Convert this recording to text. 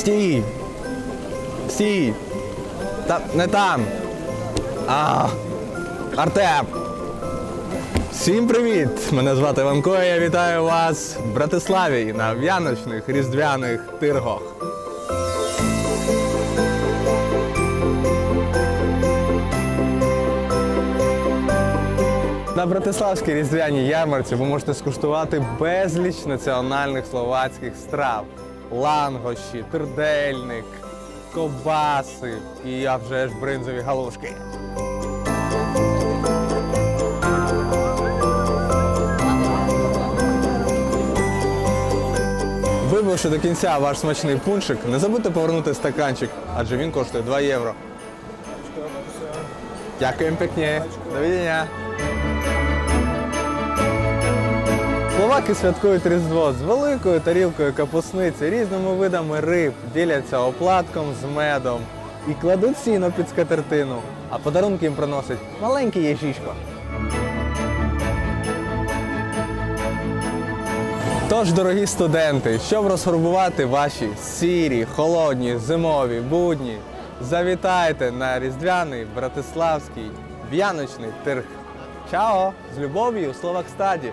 Стій! Стій! Та не там! А, Артем! Всім привіт! Мене звати Іванко, і я вітаю вас в Братиславі на в'яночних різдвяних тиргах. На Братиславській різдвяній ярмарці ви можете скуштувати безліч національних словацьких страв: лангощі, трдельник, ковбаси і а вже ж бринзові галушки. Вибивши до кінця ваш смачний пуншик, не забудьте повернути стаканчик, адже він коштує 2 євро. Дякуємо пекне. До відання. Словаки святкують Різдво з великою тарілкою капусниці, різними видами риб, діляться оплатком з медом і кладуть сіно під скатертину, а подарунки їм приносить маленький яжічко. Тож, дорогі студенти, щоб розфарбувати ваші сірі, холодні, зимові будні, завітайте на різдвяний братиславський в'яночний тирг. Чао! З любов'ю, Словакстаді!